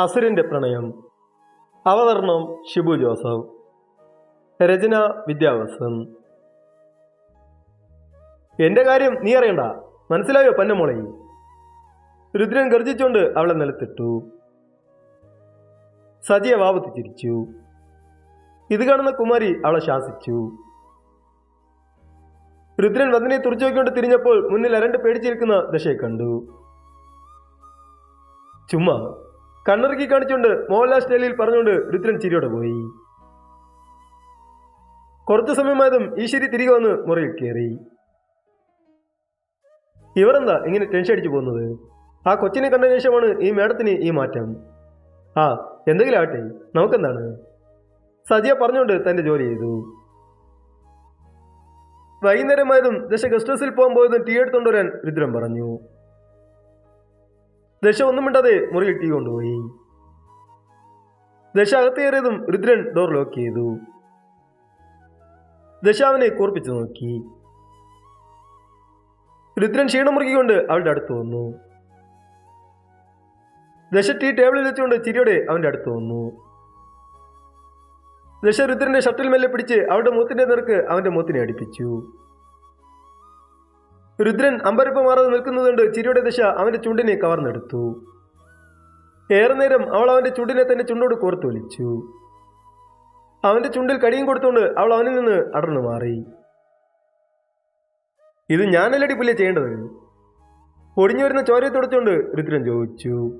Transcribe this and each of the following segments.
അസുരന്റെ പ്രണയം അവതരണം ഷിബു ജോസഫ് രചന വിദ്യാഭ്യാസം എന്റെ കാര്യം നീ അറിയണ്ട. മനസ്സിലായോ പന്നമോളെ? രുദ്രൻ ഗർജിച്ചുകൊണ്ട് അവളെ നിലത്തിട്ടു. സജിയെ വാപത്തി ചിരിച്ചു. ഇത് കാണുന്ന കുമാരി അവളെ ശാസിച്ചു. രുദ്രൻ വന്ദനെ തുറച്ചു നോക്കിക്കൊണ്ട് തിരിഞ്ഞപ്പോൾ മുന്നിൽ അരണ്ട് പേടിച്ചിരിക്കുന്ന ദശയെ കണ്ടു. ചുമ്മാ. കണ്ണിറുക്കി കാണിച്ചുകൊണ്ട് മോഹൻലാൽ സ്റ്റൈലിൽ പറഞ്ഞുകൊണ്ട് രുദ്രൻ ചിരിയോടെ പോയി. കുറച്ചു സമയമായതും ഈശ്വരി തിരികെ വന്ന് മുറിയിൽ കയറി. ഇവരെന്താ ഇങ്ങനെ ടെൻഷൻ അടിച്ചു പോകുന്നത്? ആ കൊച്ചിനെ കണ്ട ശേഷമാണ് ഈ മേഡത്തിന് ഈ മാറ്റം. ആ എന്തെങ്കിലും ആവട്ടെ നമുക്കെന്താണ്? സജിയ പറഞ്ഞുകൊണ്ട് തന്റെ ജോലി ചെയ്തു. വൈകുന്നേരമായതും ദശ ഗസ്റ്റ് ഹൗസിൽ പോകാൻ പോയതും ടീ എടുത്തുകൊണ്ടുവരാൻ രുദ്രം പറഞ്ഞു. ദശ ഒന്നും മിണ്ടാതെ മുറി കിട്ടി കൊണ്ടുപോയി. ദശ അകത്ത് കയറിയതും രുദ്രൻ ഡോർ ലോക്ക് ചെയ്തു. ദശ അവനെ കൂർപ്പിച്ചു നോക്കി. രുദ്രൻ ക്ഷീണം മുറുക്കിക്കൊണ്ട് അവളുടെ അടുത്ത് വന്നു. ദശ ടീ ടേബിളിൽ വെച്ചുകൊണ്ട് ചിരിയോടെ അവന്റെ അടുത്ത് വന്നു. ദശ രുദ്രന്റെ ഷർട്ടിൽ മെല്ലെ പിടിച്ച് അവളുടെ മൂത്തിന്റെ നിറക്ക് അവന്റെ മൂത്തിനെ അടുപ്പിച്ചു. രുദ്രൻ അമ്പരപ്പ് മാറാതെ നിൽക്കുന്നതുകൊണ്ട് ചിരിയുടെ ദിശ അവന്റെ ചുണ്ടിനെ കവർന്നെടുത്തു. ഏറെ നേരം അവൾ അവന്റെ ചുണ്ടിനെ തന്നെ ചുണ്ടോട് കോർത്തു വലിച്ചു അവന്റെ ചുണ്ടിൽ കടിയും കൊടുത്തുകൊണ്ട് അവൾ അവനിൽ നിന്ന് അടർന്നു മാറി. ഇത് ഞാനല്ലടി പുല്ലെ ചെയ്യേണ്ടത്. ഒടിഞ്ഞു വരുന്ന ചോരയെ തുടച്ചുകൊണ്ട് രുദ്രൻ ചോദിച്ചു.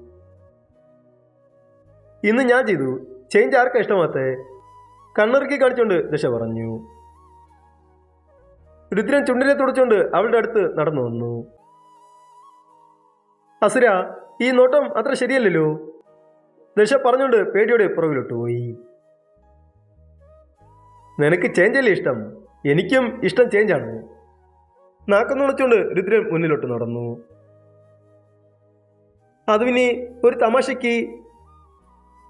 ഇന്ന് ഞാൻ ചെയ്തു. ചേഞ്ച് ആർക്കാ ഇഷ്ടമാത്തേ? കണ്ണിറുക്കി കാണിച്ചുകൊണ്ട് ദശ പറഞ്ഞു. രുദ്രൻ ചുണ്ടിനെ തുടച്ചുകൊണ്ട് അവളുടെ അടുത്ത് നടന്നു വന്നു. അസുര ഈ നോട്ടം അത്ര ശരിയല്ലല്ലോ. ദശ പറഞ്ഞുകൊണ്ട് പേടിയോടെ പുറകിലോട്ട് പോയി. നിനക്ക് ചേഞ്ച് അല്ലേ ഇഷ്ടം? എനിക്കും ഇഷ്ടം ചേഞ്ചാണ്. നാക്കം നുണച്ചുകൊണ്ട് രുദ്രൻ മുന്നിലോട്ട് നടന്നു. അതുവിനി ഒരു തമാശയ്ക്ക്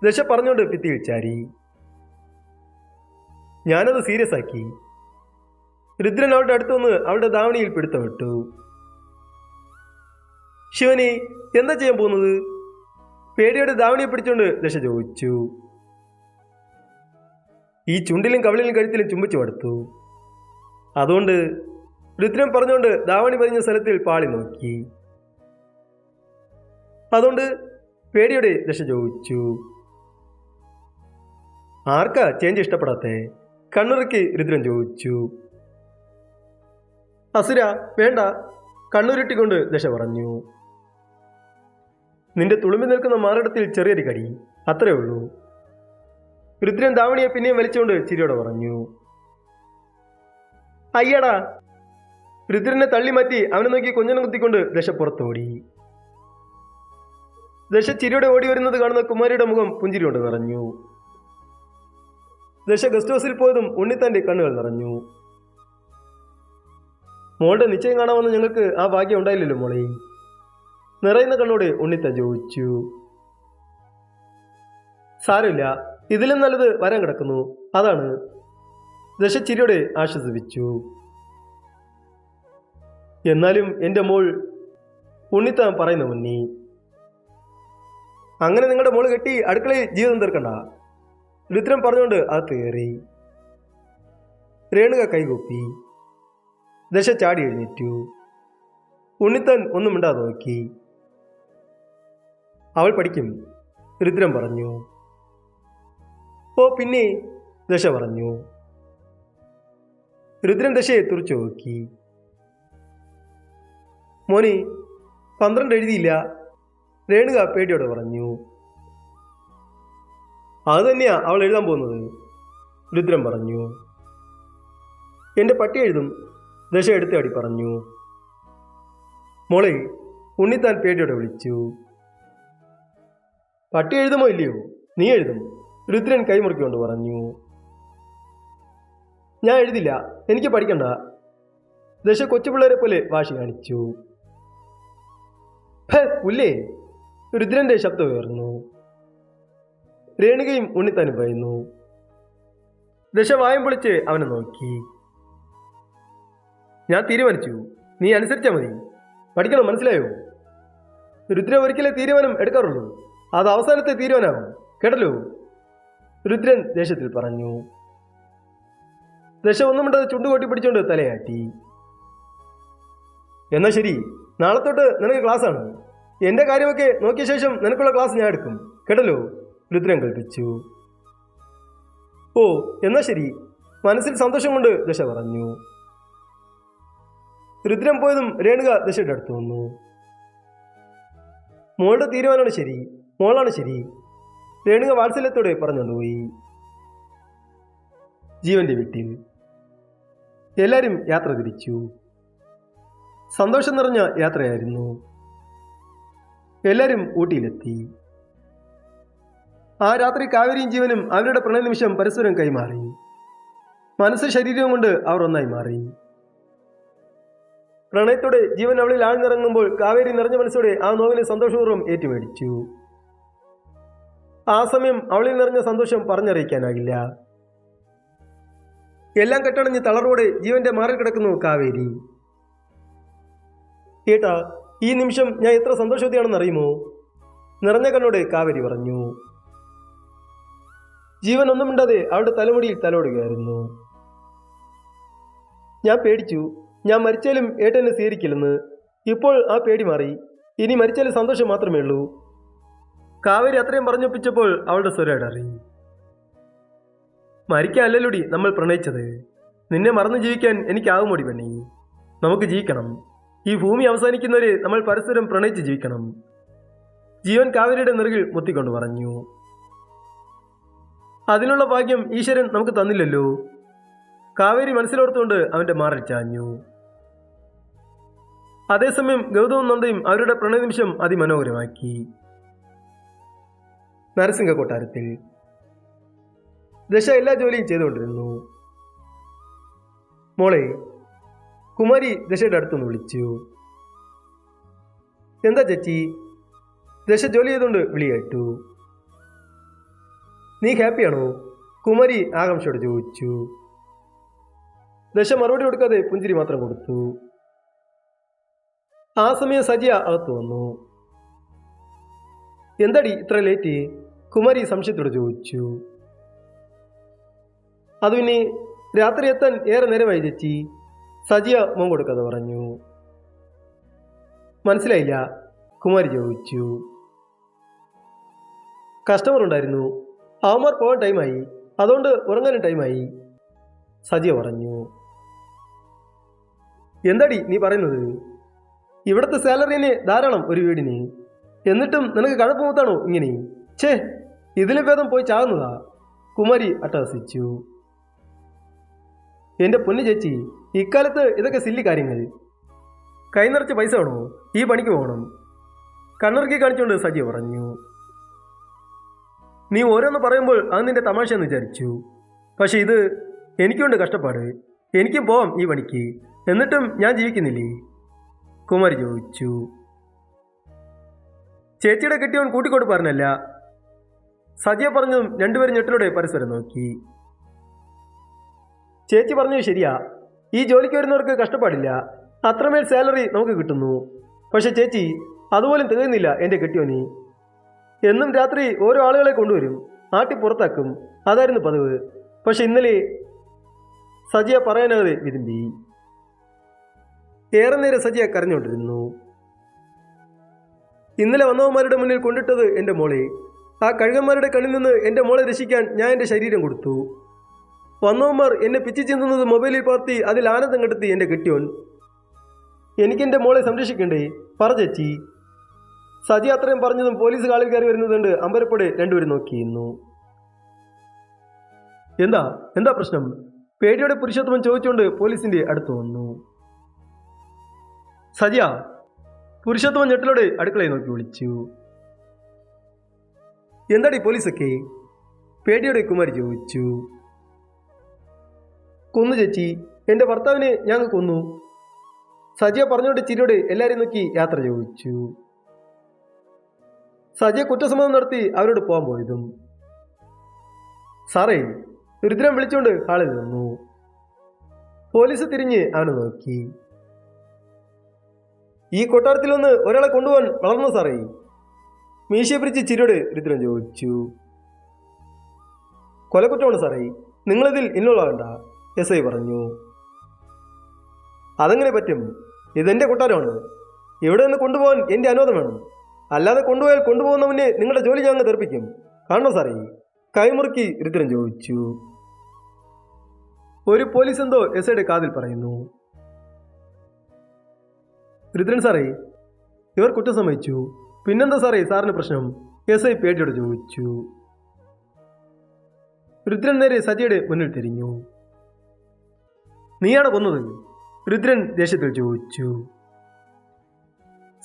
ദശ പറഞ്ഞുകൊണ്ട് ഭിത്തി വിച്ചാരി ഞാനത് സീരിയസ് ആക്കി. രുദ്രൻ അവളുടെ അടുത്ത് വന്ന് അവളുടെ ധാവണിയിൽ പിടുത്തമിട്ടു ശിവനി എന്താ ചെയ്യാൻ പോകുന്നത്? പേടിയുടെ ധാവണിയെ പിടിച്ചുകൊണ്ട് ദശ ചോദിച്ചു. ഈ ചുണ്ടിലും കവിളിലും കഴുത്തിലും ചുംബിച്ചു പടുത്തു. അതുകൊണ്ട് രുദ്രൻ പറഞ്ഞുകൊണ്ട് ധാവണി പതിഞ്ഞ സ്ഥലത്തിൽ പാളി നോക്കി. അതുകൊണ്ട് പേടിയുടെ ദശ ചോദിച്ചു. ആർക്കാ ചേഞ്ച് ഇഷ്ടപ്പെടാത്തേ? കണ്ണുറുക്കി രുദ്രൻ ചോദിച്ചു. അസുര വേണ്ട. കണ്ണുരുട്ടിക്കൊണ്ട് ദശ പറഞ്ഞു. നിന്റെ തുളുമ്പി നിൽക്കുന്ന മാറിടത്തിൽ ചെറിയൊരു കടി. അത്രേ ഉള്ളൂ. രുദ്രൻ ദാവണിയെ പിന്നെയും വലിച്ചുകൊണ്ട് ചിരിയോടെ പറഞ്ഞു. അയ്യടാ. രുദ്രനെ തള്ളി മാറ്റി അവനെ നോക്കി കൊഞ്ഞനം കുത്തിക്കൊണ്ട് ദശ പുറത്തോടി. ദശ ചിരിയോടെ ഓടി വരുന്നത് കാണുന്ന കുമാരിയുടെ മുഖം പുഞ്ചിരി കൊണ്ട് നിറഞ്ഞു. ദശ ഗസ്റ്റ് ഹൗസിൽ പോയതും ഉണ്ണിത്താന്റെ കണ്ണുകൾ നിറഞ്ഞു. മോളുടെ നിശ്ചയം കാണാമെന്ന് ഞങ്ങൾക്ക് ആ ഭാഗ്യം ഉണ്ടായില്ലല്ലോ മോളെ. നിറയുന്ന കണ്ണോട് ഉണ്ണിത്ത ചോദിച്ചു. സാരമില്ല ഇതിലും നല്ലത് വരാൻ കിടക്കുന്നു. അതാണ്. ദശച്ചിരിയോടെ ആശ്വസിപ്പിച്ചു. എന്നാലും എന്റെ മോൾ ഉണ്ണിത്താൻ പറയുന്ന മുന്നി അങ്ങനെ നിങ്ങളുടെ മോൾ കെട്ടി അടുക്കളയിൽ ജീവിതം തീർക്കണ്ട. രുദ്രൻ പറഞ്ഞുകൊണ്ട് അത് കയറി. രേണുക കൈകൂപ്പി. ദശ ചാടി എഴുന്നേറ്റു ഉണ്ണിത്തൻ ഒന്നും മിണ്ടാതെ നോക്കി. അവൾ പഠിക്കും. രുദ്രം പറഞ്ഞു. ഓ പിന്നെ ദശ പറഞ്ഞു. രുദ്രൻ ദശയെ തുറച്ചു നോക്കി. മോനി പന്ത്രണ്ട് എഴുതിയില്ല. രേണുക പേടിയോട് പറഞ്ഞു. അത് തന്നെയാ അവൾ എഴുതാൻ പോകുന്നത് രുദ്രൻ പറഞ്ഞു. എന്റെ പട്ടി എഴുതും. ദശ എടുത്തടി പറഞ്ഞു. മോളെ ഉണ്ണിത്താൻ പേടിയോടെ വിളിച്ചു. പട്ടി എഴുതുമോ ഇല്ലയോ? നീ എഴുതും. രുദ്രൻ കൈമുറുക്കിക്കൊണ്ട് പറഞ്ഞു. ഞാൻ എഴുതില്ല. എനിക്ക് പഠിക്കണ്ട. ദശ കൊച്ചുപിള്ളേരെ പോലെ വാശി കാണിച്ചു. പുല്ലേ? രുദ്രന്റെ ശബ്ദം ഉയർന്നു. രേണുകയും ഉണ്ണിത്താനും പറയുന്നു ദശ വായം പൊളിച്ച് അവനെ നോക്കി. ഞാൻ തീരുമാനിച്ചു. നീ അനുസരിച്ചാൽ മതി. പഠിക്കണം മനസ്സിലായോ? രുദ്ര ഒരിക്കലേ തീരുമാനം എടുക്കാറുള്ളൂ. അത് അവസാനത്തെ തീരുമാനമാകും കേട്ടല്ലോ? രുദ്രൻ ദേശത്തിൽ പറഞ്ഞു. ദശ ഒന്നും ഉണ്ടത് ചുണ്ടുകൊട്ടി പിടിച്ചുകൊണ്ട് തലയാട്ടി. എന്നാ ശരി നാളെ തൊട്ട് നിനക്ക് ക്ലാസ് ആണ് എന്റെ കാര്യമൊക്കെ നോക്കിയ ശേഷം നിനക്കുള്ള ക്ലാസ് ഞാൻ എടുക്കും. കേട്ടല്ലോ? രുദ്രൻ കൽപ്പിച്ചു. ഓ എന്നാ ശരി. മനസ്സിൽ സന്തോഷം കൊണ്ട് ദശ പറഞ്ഞു. രുദ്രൻ പോയതും രേണുക ദശയുടെ അടുത്ത് വന്നു. മോളുടെ തീരുമാനമാണ് ശരി. മോളാണ് ശരി. രേണുക വാത്സല്യത്തോടെ പറഞ്ഞുകൊണ്ടുപോയി ജീവന്റെ വീട്ടിൽ എല്ലാവരും യാത്ര തിരിച്ചു. സന്തോഷം നിറഞ്ഞ യാത്രയായിരുന്നു. എല്ലാവരും ഊട്ടിയിലെത്തി. ആ രാത്രി കാവേരിയും ജീവനും അവരുടെ പ്രണയനിമിഷം പരസ്പരം കൈമാറി. മനസ്സ് ശരീരവും കൊണ്ട് അവർ ഒന്നായി മാറി. പ്രണയത്തോടെ ജീവൻ അവളിൽ ആഴ്ന്നിറങ്ങുമ്പോൾ കാവേരി നിറഞ്ഞ മനസ്സോടെ ആ നോവിനെ സന്തോഷപൂർവം ഏറ്റുമേടിച്ചു. ആ സമയം അവളിൽ നിറഞ്ഞ സന്തോഷം പറഞ്ഞറിയിക്കാനാകില്ല. എല്ലാം കെട്ടണഞ്ഞ് തളർവോടെ ജീവന്റെ മാറിൽ കിടക്കുന്നു കാവേരി. കേട്ടാ ഈ നിമിഷം ഞാൻ എത്ര സന്തോഷവതിയാണെന്ന് അറിയുമോ? നിറഞ്ഞ കണ്ണോടെ കാവേരി പറഞ്ഞു. ജീവൻ ഒന്നും മിണ്ടാതെ അവളുടെ തലമുടിയിൽ തലോടുകയായിരുന്നു. ഞാൻ പേടിച്ചു. ഞാൻ മരിച്ചാലും ഏട്ടനെ സ്വീകരിക്കില്ലെന്ന്. ഇപ്പോൾ ആ പേടി മാറി. ഇനി മരിച്ചാലും സന്തോഷം മാത്രമേ ഉള്ളൂ. കാവേരി അത്രയും പറഞ്ഞൊപ്പിച്ചപ്പോൾ അവളുടെ സ്വരേടറി ഇടറി. മരിക്കാനല്ലല്ലോടി നമ്മൾ പ്രണയിച്ചത്. നിന്നെ മറന്നു ജീവിക്കാൻ എനിക്കാകുമോടി പെണ്ണി. നമുക്ക് ജീവിക്കണം. ഈ ഭൂമി അവസാനിക്കുന്നവരെ നമ്മൾ പരസ്പരം പ്രണയിച്ച് ജീവിക്കണം. ജീവൻ കാവേരിയുടെ നെറുകിൽ മുത്തിക്കൊണ്ട് പറഞ്ഞു. അതിനുള്ള ഭാഗ്യം ഈശ്വരൻ നമുക്ക് തന്നില്ലല്ലോ. കാവേരി മനസ്സിലോർത്തുകൊണ്ട് അവന്റെ മാറിൽ ചാഞ്ഞു. അതേസമയം ഗൗതവും നന്ദയും അവരുടെ പ്രണയനിമിഷം അതിമനോഹരമാക്കി. നരസിംഹ കൊട്ടാരത്തിൽ ദശ എല്ലാ ജോലിയും ചെയ്തുകൊണ്ടിരുന്നു. മോളെ കുമാരി ദശയുടെ അടുത്തുനിന്ന് വിളിച്ചു. എന്താ ചേച്ചി? ദശ ജോലി ചെയ്തുകൊണ്ട് വിളിയായിട്ടു? നീ ഹാപ്പിയാണോ? കുമാരി ആകാംക്ഷയോട് ചോദിച്ചു. ദശ മറുപടി കൊടുക്കാതെ പുഞ്ചിരി മാത്രം കൊടുത്തു. ആ സമയം സജിയ അകത്ത് വന്നു. എന്തടി ഇത്ര ലേറ്റ് കുമാരി സംശയത്തോട് ചോദിച്ചു. അത് പിന്നെ രാത്രി എത്താൻ ഏറെ നേരമായി ചേച്ചി സജിയ മോൻ കൊടുക്കാതെ പറഞ്ഞു. മനസ്സിലായില്ല കുമാരി ചോദിച്ചു. കസ്റ്റമർ ഉണ്ടായിരുന്നു. അവന്മാർ പോകാൻ ടൈമായി. അതുകൊണ്ട് ഉറങ്ങാനും ടൈമായി സജിയ പറഞ്ഞു. എന്താടി നീ പറയുന്നത്? ഇവിടുത്തെ സാലറിന് ധാരാളം ഒരു വീടിന് എന്നിട്ടും നിനക്ക് കഴപ്പ് മൂത്താണോ? ഇങ്ങനെ. ഛേ ഇതിലും ഭേദം പോയി ചാകുന്നതാ. കുമാരി അട്ടഹസിച്ചു. എന്റെ പൊന്നു ചേച്ചി ഇക്കാലത്ത് ഇതൊക്കെ സില്ലി കാര്യങ്ങൾ. കൈ നിറച്ച് പൈസ വേണോ? ഈ പണിക്ക് പോകണം. കണ്ണിറക്കി കാണിച്ചുകൊണ്ട് സജി പറഞ്ഞു. നീ ഓരോന്ന് പറയുമ്പോൾ അത് നിന്റെ തമാശ എന്ന് വിചാരിച്ചു. പക്ഷെ ഇത് എനിക്കുണ്ട് കഷ്ടപ്പാട്. എനിക്കും പോവാം ഈ പണിക്ക്. എന്നിട്ടും ഞാൻ ജീവിക്കുന്നില്ലേ? കുമാരി ചോദിച്ചു. ചേച്ചിയുടെ കെട്ടിയവൻ കൂട്ടിക്കോട്ട് പറഞ്ഞല്ല. സജിയ പറഞ്ഞതും രണ്ടുപേരും ഞെട്ടിലൂടെ പരസ്പരം നോക്കി. ചേച്ചി പറഞ്ഞത് ശരിയാ. ഈ ജോലിക്ക് വരുന്നവർക്ക് കഷ്ടപ്പാടില്ല. അത്രമേൽ സാലറി നമുക്ക് കിട്ടുന്നു. പക്ഷെ ചേച്ചി അതുപോലും തികയുന്നില്ല എന്റെ കെട്ടിയോനി. എന്നും രാത്രി ഓരോ ആളുകളെ കൊണ്ടുവരും. ആട്ടി പുറത്താക്കും. അതായിരുന്നു പതിവ്. പക്ഷെ ഇന്നലെ സജിയ പറയാനാതെ വിരുമ്പി ഏറെ നേരം സജിയ കരഞ്ഞുകൊണ്ടിരുന്നു. ഇന്നലെ വന്നവന്മാരുടെ മുന്നിൽ കൊണ്ടിട്ടത് എന്റെ മോളെ. ആ കഴുകന്മാരുടെ കണ്ണിൽ നിന്ന് എന്റെ മോളെ രക്ഷിക്കാൻ ഞാൻ എന്റെ ശരീരം കൊടുത്തു. വന്നവന്മാർ എന്നെ പിച്ചി ചിന്തുന്നത് മൊബൈലിൽ പാർത്തി അതിൽ ആനന്ദം കണ്ടെത്തി എന്റെ കെട്ടിയോൻ. എനിക്കെന്റെ മോളെ സംരക്ഷിക്കണ്ടേ? പറ ചേച്ചി. സജി അത്രയും പറഞ്ഞതും പോലീസ് കാളിൽ കയറി വരുന്നതുകൊണ്ട് അമ്പരപ്പടെ രണ്ടുപേരും നോക്കിയിരുന്നു. എന്താ? എന്താ പ്രശ്നം? പേടിയോടെ പുരുഷോത്തമൻ ചോദിച്ചുകൊണ്ട് പോലീസിന്റെ അടുത്ത് വന്നു. സജിയ പുരുഷത്വം ഞെട്ടിലോട് അടുക്കളയിൽ നോക്കി വിളിച്ചു. എന്താടി പോലീസൊക്കെ? പേടിയോടെ കുമാരി ചോദിച്ചു. കൊന്നു ചേച്ചി എന്റെ ഭർത്താവിനെ ഞങ്ങൾ കൊന്നു. സജിയ പറഞ്ഞോണ്ട് ചിരിയോടെ എല്ലാവരെയും നോക്കി യാത്ര ചോദിച്ചു. സജിയ കുറ്റസമ്മതം നടത്തി അവരോട് പോകാൻ പോയതും. സാറേ രുദ്രം വിളിച്ചുകൊണ്ട് ഹാളിൽ നിന്നു. പോലീസ് തിരിഞ്ഞ് അവനെ നോക്കി. ഈ കൊട്ടാരത്തിൽ ഒന്ന് ഒരാളെ കൊണ്ടുപോകാൻ വളർന്നു സാറേ. മീശയെ പിടിച്ച് ചിരിയോട് രുദ്രൻ ചോദിച്ചു. കൊലക്കുറ്റമാണ് സാറേ. നിങ്ങളിതിൽ ആകണ്ട എസ് ഐ പറഞ്ഞു. അതെങ്ങനെ പറ്റും? ഇതെന്റെ കൊട്ടാരമാണ്. ഇവിടെ നിന്ന് കൊണ്ടുപോകാൻ എന്റെ അനുവാദം വേണം. അല്ലാതെ കൊണ്ടുപോയാൽ കൊണ്ടുപോകുന്നവനെ നിങ്ങളുടെ ജോലി ഞങ്ങൾ തെറിപ്പിക്കും. കാണണോ സാറേ? കൈമുറുക്കി രുദ്രൻ ചോദിച്ചു. ഒരു പോലീസ് എന്തോ എസ് ഐയുടെ കാതിൽ പറയുന്നു. രുദ്രൻ സാറേ ഇവർ കുറ്റം സമ്മതിച്ചു. പിന്നെന്താ സാറേ സാറിന് പ്രശ്നം? എസ് ഐ പേടിയോട് ചോദിച്ചു. രുദ്രൻ നേരെ സജിയുടെ മുന്നിൽ തിരിഞ്ഞു. നീയാണ് കൊന്നത്? രുദ്രൻ ദേഷ്യത്തിൽ ചോദിച്ചു.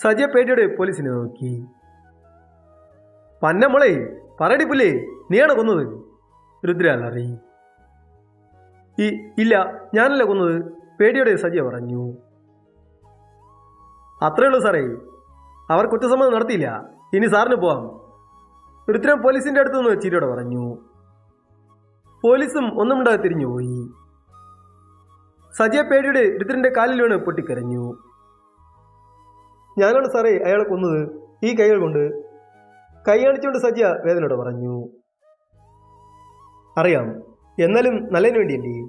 സജിയ പേടിയോടെ പോലീസിനെ നോക്കി. പന്നമോളെ പറടി പുല്ലേ നീയാണ് കൊന്നത്? രുദ്ര അലറി. ഈ ഇല്ല ഞാനല്ല കൊന്നത് പേടിയോടെ സജിയ പറഞ്ഞു. അത്രേ ഉള്ളൂ സാറേ. അവർ കുറ്റസമ്മതം നടത്തിയില്ല. ഇനി സാറിന് പോവാം. ഋത്രം പോലീസിന്റെ അടുത്ത് നിന്ന് ചിരിയോടെ പറഞ്ഞു. പോലീസും ഒന്നും ഉണ്ടാകെ തിരിഞ്ഞുപോയി സജിയ പേടിയുടെ ഋത്രന്റെ കാലിൽ വീണ് പൊട്ടിക്കരഞ്ഞു. ഞാനാണ് സാറേ അയാളെ കൊന്നത്. ഈ കൈകൾ കൊണ്ട് കൈ കാണിച്ചുകൊണ്ട് സജിയ വേദനയോടെ പറഞ്ഞു. അറിയാം. എന്നാലും നല്ലതിന് വേണ്ടിയല്ലേ.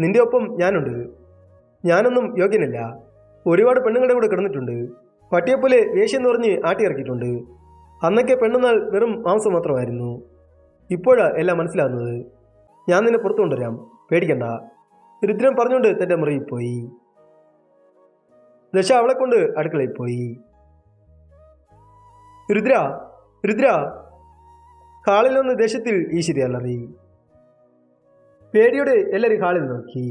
നിന്റെ ഒപ്പം ഞാനുണ്ട്. ഞാനൊന്നും യോഗ്യനല്ല. ഒരുപാട് പെണ്ണുങ്ങളുടെ കൂടെ കിടന്നിട്ടുണ്ട്. പട്ടിയെപ്പോലെ വേഷം എന്ന് പറഞ്ഞ് ആട്ടിയിറക്കിയിട്ടുണ്ട് അന്നൊക്കെ പെണ്ണെന്നാൽ വെറും മാംസം മാത്രമായിരുന്നു. ഇപ്പോഴാണ് എല്ലാം മനസ്സിലാകുന്നത് ഞാൻ നിന്നെ പുറത്തു കൊണ്ടുവരാം. പേടിക്കണ്ട. രുദ്രൻ പറഞ്ഞുകൊണ്ട് തന്റെ മുറിയിൽ പോയി. ദശ അവളെ കൊണ്ട് അടുക്കളയിൽ പോയി. രുദ്ര രുദ്ര. ഹാളിൽ നിന്ന് ദേശത്തിൽ ഈശ്വരി അലറി പേടിയോടെ എല്ലാവരും ഹാളിൽ നോക്കി.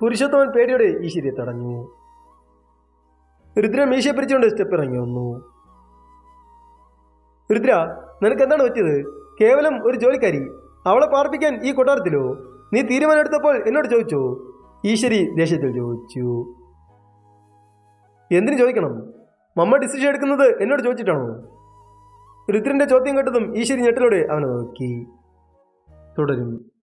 പുരുഷോത്തമൻ പേടിയോടെ ഈശ്വരിയെ തടഞ്ഞു. രുദ്ര മീശയെ പിടിച്ചുകൊണ്ട് സ്റ്റെപ്പ് ഇറങ്ങി വന്നു. രുദ്ര നിനക്ക് എന്താണ് പറ്റിയത്? കേവലം ഒരു ജോലിക്കാരി അവളെ പാർപ്പിക്കാൻ ഈ കൊട്ടാരത്തിലോ? നീ തീരുമാനമെടുത്തപ്പോൾ എന്നോട് ചോദിച്ചോ? ഈശ്വരി ദേഷ്യത്തിൽ ചോദിച്ചു. എന്തിനു ചോദിക്കണം? മമ്മ ഡിസിഷൻ എടുക്കുന്നത് എന്നോട് ചോദിച്ചിട്ടാണോ? രുദ്രന്റെ ചോദ്യം കേട്ടതും ഈശ്വരി ഞെട്ടലോടെ അവനെ നോക്കി. തുടരും.